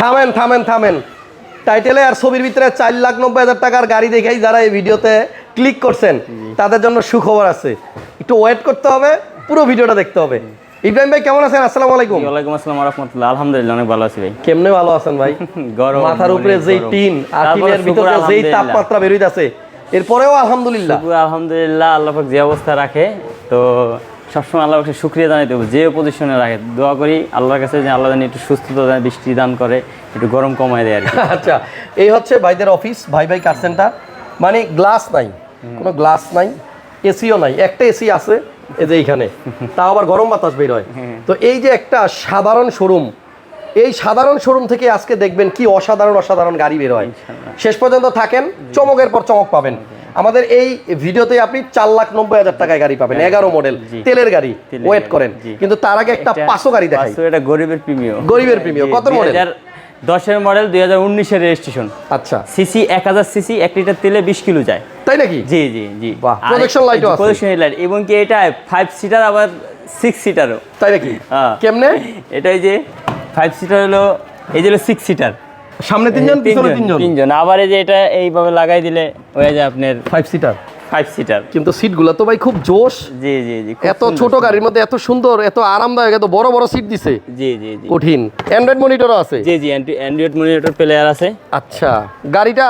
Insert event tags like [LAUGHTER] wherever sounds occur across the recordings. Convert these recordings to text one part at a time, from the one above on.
থামেন থামেন থামেন। টাইটেলে আর ছবির ভিতরে চার লাখ নব্বই হাজার টাকার গাড়ি দেখেই যারা এই ভিডিওতে ক্লিক করছেন তাদের জন্য সুখবর আছে। একটু ওয়েট করতে হবে পুরো ভিডিওটা দেখতে হবে। ইব্রাহিম ভাই কেমন আছেন? আসসালামু আলাইকুম। ওয়ালাইকুম আসসালাম রহমতুল্লাহ। আলহামদুলিল্লাহ অনেক ভালো আছি ভাই। কেমনে ভালো আছেন ভাই? [LAUGHS] গরম মাথার উপরে যেই টিন আর টিনের ভিতরে যেই। তাপমাত্রা বেরোইতেছে এরপরেও আলহামদুলিল্লাহ। আলহামদুলিল্লাহ আল্লাহ পাক যে অবস্থা রাখে তো সবসময় আল্লাহ পাকে শুক্রিয়া জানাইতে হবে। যে পজিশনে রাখে দোয়া করি আল্লাহর কাছে যে আল্লাহ জানি একটু সুস্থতা দেয় বৃষ্টি দান করে একটু গরম কমায় দেয় আর কি। [LAUGHS] আচ্ছা এই হচ্ছে ভাইদের অফিস ভাই ভাই কার সেন্টার মানে গ্লাস নাই কোনো গ্লাস নাই এসিও নাই। একটা এসি আছে এই যে এইখানে। [LAUGHS] তাও আবার গরম বাতাস বের হয়। তো এই যে একটা সাধারণ শোরুম এই সাধারণ শোরুম থেকে আজকে দেখবেন কি অসাধারণ অসাধারণ গাড়ি বের হয়। শেষ পর্যন্ত থাকেন চমকের পর চমক পাবেন। আমাদের এই ভিডিওতে আপনি চার লাখ নব্বই হাজার টাকায় গাড়ি পাবেন এগারো মডেল তেলের গাড়ি ওয়েট করেন। কিন্তু তার আগে একটা পাঁচশো গাড়ি দেখাই। এটা গরিবের প্রিমিয় গরিবের premium, কত model? দশের মডেল দুই হাজার উনিশের রেজিস্ট্রেশন আচ্ছা। সিসি এক হাজার সিসি এক লিটার তেলে বিশ কিলো যায়। তাই নাকি? জি জি জি। ও আছে। প্রজেকশন লাইট এবং কি এটা ফাইভ সিটার আবার সিক্স সিটারও তাই নাকি? হ্যাঁ। কেমনে? এটাই যে ফাইভ সিটার হলো এই যে হলো সিক্স সিটার সামনে তিনজন পিছনে তিনজন তিনজন? আবার এই যে এটা এইভাবে লাগাই দিলে হয়ে যায় আপনার ফাইভ সিটার ফাইভ সিটার কিন্তু সিটগুলো তো ভাই খুব জোশ। জি জি জি এত ছোট গাড়ির মধ্যে এত সুন্দর এত আরামদায়ক এত বড় বড় সিট দিছে। জি জি জি। কঠিন। অ্যান্ড্রয়েড মনিটরও আছে? জি জি অ্যান্ড্রয়েড মনিটর প্লেয়ার আছে। আচ্ছা। গাড়িটা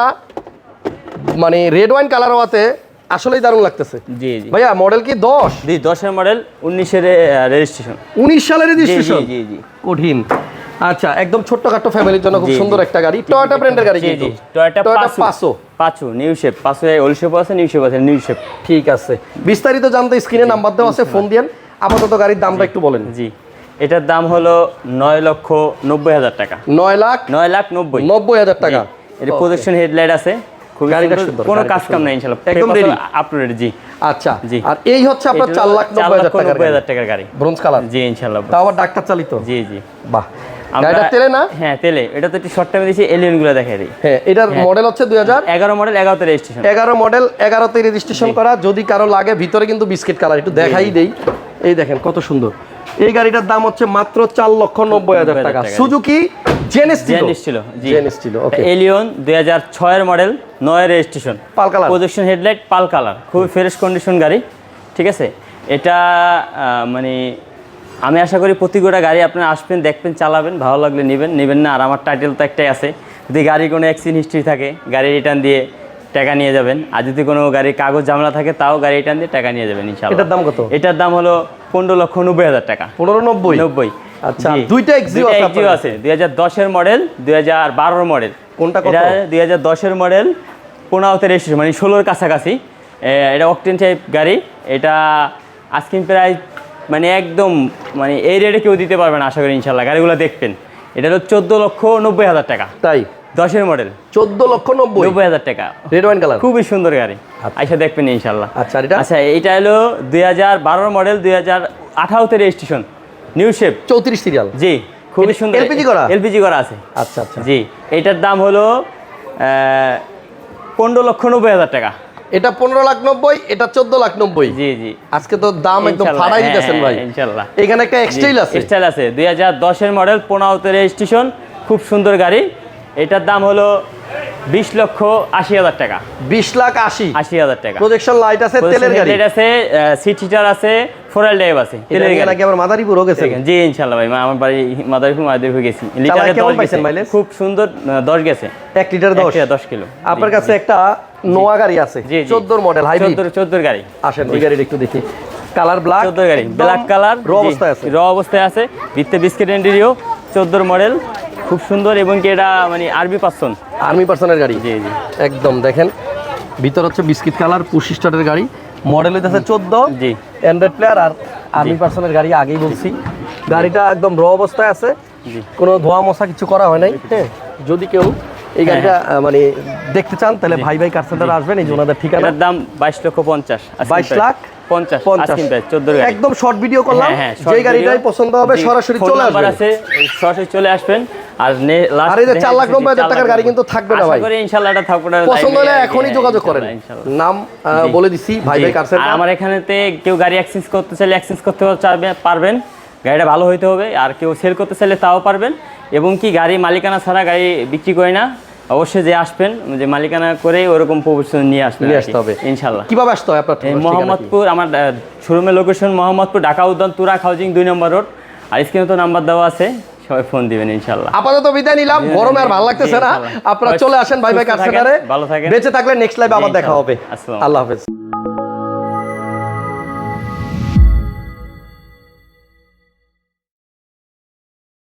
মানে রেড ওয়াইন কালার হওয়াতে আসলেই দারুণ লাগতেছে। জি জি। ভাইয়া মডেল কি দশ? জি দশের মডেল উনিশের রেজিস্ট্রেশন উনিশ সালের রেজিস্ট্রেশন জি জি। কঠিন। আচ্ছা একদম ছোট্টখাট্টো ফ্যামিলির জন্য খুব। সুন্দর একটা গাড়ি। টয়োটা ব্র্যান্ডের গাড়ি কিন্তু। টয়োটা পাঁচশো পাঁচশো নিউ শেপ পাঁচশো ওল শেপ আছে নিউ শেপ আছে নিউ শেপ ঠিক আছে। বিস্তারিত জানতে স্ক্রিনে নাম্বার দেওয়া আছে ফোন দিয়েন। আপাতত গাড়ির দামটা একটু বলেন। জি। এটার দাম হলো নয় লক্ষ নব্বই হাজার টাকা। নয় লাখ নয় লাখ নব্বই। নব্বই হাজার টাকা। এটা প্রজেকশন হেডলাইট আছে। খুবই কোনো কাজ কাম নাই ইনশাল্লাহ। একদম? আপলোডেড জি। আচ্ছা জি। আর এই হচ্ছে আপনার চার লাখ নব্বই হাজার টাকার গাড়ি। ব্রোঞ্জ কালার জি ইনশাল্লাহ। তাও আবার ডাক্তার চালিত। জি জি। বাহ। গাড়িটা তেলে না? হ্যাঁ তেলে। এটা তো একটু শর্ট টাইমে দিয়েছি এলিয়নগুলো দেখাই দিই। হ্যাঁ এটার মডেল হচ্ছে দুই হাজার এগারো মডেল এগারোতে রেজিস্ট্রেশন এগারো মডেল এগারোতে রেজিস্ট্রেশন করা। যদি কারও লাগে ভিতরে কিন্তু বিস্কিট কালার একটু দেখাই দেই। এই দেখেন কত সুন্দর। এই গাড়িটার দাম হচ্ছে মাত্র চার লক্ষ নব্বই হাজার টাকা। সুজুকি জেনেস ছিল? জি। জেনেস ছিল এলিয়ন দুই হাজার ছয়ের মডেল নয় registration pearl colour. Projection headlight pearl colour. খুবই ফ্রেশ কন্ডিশন গাড়ি ঠিক আছে? এটা আহ, মানে আমি আশা করি প্রতি গোটা গাড়ি আপনারা আসবেন দেখবেন চালাবেন ভালো লাগলে নেবেন। নেবেন না আর আমার টাইটেল তো একটাই আছে। যদি গাড়ির কোনো অ্যাক্সিডেন্ট হিস্ট্রি থাকে গাড়ি রিটার্ন দিয়ে টাকা নিয়ে যাবেন। আর যদি কোনো গাড়ির কাগজ জামলা থাকে তাও গাড়ি রিটার্ন দিয়ে টাকা নিয়ে যাবেন ইনশাআল্লাহ। এটার দাম কত? এটার দাম হলো পনেরো লক্ষ নব্বই হাজার টাকা। পনেরো নব্বই? নব্বই। আচ্ছা, দুইটা দুইটা আছে দুই হাজার দশের মডেল দুই হাজার বারোর মডেল কোনটা এটা দুই হাজার দশের মডেল পনেরোতে রেজিস্ট্রেশন মানে ষোলোর কাছাকাছি। এটা অকটেন টাইপ গাড়ি। এটা আজকিন প্রায় মানে একদম মানে এই রেটে কেউ দিতে পারবে না আশা করি ইনশাল্লাহ। গাড়িগুলো দেখবেন। এটা হলো চোদ্দ লক্ষ নব্বই হাজার টাকা। তাই? দশের মডেল চোদ্দ লক্ষ নব্বই? নব্বই হাজার টাকা। রেড ওয়াইন কালার খুবই সুন্দর গাড়ি। আইসা দেখবেন ইনশাল্লাহ। আচ্ছা, এটা? আচ্ছা এটা হলো দুই হাজার বারোর মডেল দুই হাজার আঠারোতে রেজিস্ট্রেশন নিউ শেপ চৌত্রিশ সিরিয়াল জি খুবই সুন্দর। এলপিজি করা? এলপিজি করা আছে। আচ্ছা আচ্ছা। জি এটার দাম হলো পনেরো লক্ষ নব্বই হাজার টাকা। এটা পনেরো লাখ নব্বই এটা চোদ্দ লাখ নব্বই। জি জি। আজকে তো দাম একদম ফাড়াই হ্যাঁ, দিতেছেন ভাই। ইনশাল্লাহ। এখানে একটা এক্সটাইল আছে। স্টাইল আছে। দুই হাজার দশের মডেল পনেরোতে রেজিস্ট্রেশন খুব সুন্দর গাড়ি। এটার দাম হলো বিশ লক্ষ আশি হাজার টাকা। বিশ লাখ আশি। আশি হাজার টাকা। প্রজেকশন লাইট আছে তেলের গাড়ি। আছে সিট হিটার আছে ফোরাল ড্রাইভ আছে তেলের গাড়ি। নাকি আবার মাদারীপুর গেছে জি ইনশাল্লাহ ভাই আমার বাড়ি মাদারীপুর মাদারীপুর গেছি। লিটারে পাইছেন গেছে। খুব সুন্দর আহ, দশ গেছে। এক লিটার দশ। দশ কিলো। আপনার কাছে একটা নোয়া গাড়ি আছে। জি, জি। চোদ্দোর মডেল হাইব্রিড। চোদ্দোর চোদ্দোর গাড়ি। আসেন ওই গাড়িটা একটু দেখি। কালার ব্ল্যাক চোদ্দোর গাড়ি। ব্ল্যাক কালার র অবস্থায় আছে। র অবস্থায় আছে। ভিত্তে বিস্কিট এন্ডিরিও চোদ্দোর মডেল খুব সুন্দর এবং কি এটা মানে আরবি পার্সন আর্মি পার্সনের গাড়ি? জি জি। একদম দেখেন। ভিতর হচ্ছে বিস্কিট কালার পুশি স্টার্টের গাড়ি। মডেল হইতেছে চোদ্দ। জি। অ্যান্ড্রয়েড প্লেয়ার আর আর্মি পার্সনের গাড়ি আগেই বলছি। গাড়িটা একদম র অবস্থায় আছে। জি। কোনো ধোয়া মশা কিছু করা হয় নাই। হ্যাঁ যদি কেউ এই গাড়িটা আহ, মানে দেখতে চান তাহলে ভাই ভাই কার সেন্টারে আসবেন এই যে ওনাদের ঠিকানা? দাম বাইশ লক্ষ পঞ্চাশ 22 লাখ? পঞ্চাশ একদম শর্ট ভিডিও করলাম। হ্যাঁ, হ্যাঁ, যে গাড়িটাই পছন্দ হবে সরাসরি চলে আসবেন। সরাসরি চলে আসবেন। আর নে- last আর এই যে চার লাখ নব্বই হাজার টাকার গাড়ি কিন্তু থাকবে না ভাই। করি ইনশাল্লাহ এটা থাকবে না পছন্দ হলে এখনই হ্যাঁ, যোগাযোগ করেন। নাম বলে দিছি ভাই ভাই কার সেন্টার আমার এখানেতে কেউ গাড়ি এক্সচেঞ্জ করতে চাইলে এক্সচেঞ্জ করতে পারবেন। গাড়িটা ভালো হইতে হবে আর কেউ সেল করতে চাইলে তাও পারবেন। এবং কি গাড়ি মালিকানা ছাড়া গাড়ি বিক্রি করি না অবশ্যই যে আসবেন যে মালিকানা করে ওরকম প্রফেশন নিয়ে আসবেন নিয়ে আসতে হবে। ইনশাল্লাহ। কীভাবে আসতে হবে আপনার? মোহাম্মদপুর আমার শোরুমের লোকেশন মোহাম্মদপুর ঢাকা উদ্যান তুরাক হাউজিং দুই নম্বর রোড। আর স্ক্রিনে তো নাম্বার দেওয়া আছে সবাই ফোন দিবেন ইনশাল্লাহ। আপাতত বিদায় নিলাম গরমে আর ভালো লাগতেছে না। আপনারা চলে আসেন ভাই ভাই সেন্টারে ভালো থাকেন। বেঁচে থাকলে নেক্সট লাইভে আবার দেখা হবে। আল্লাহ হাফেজ।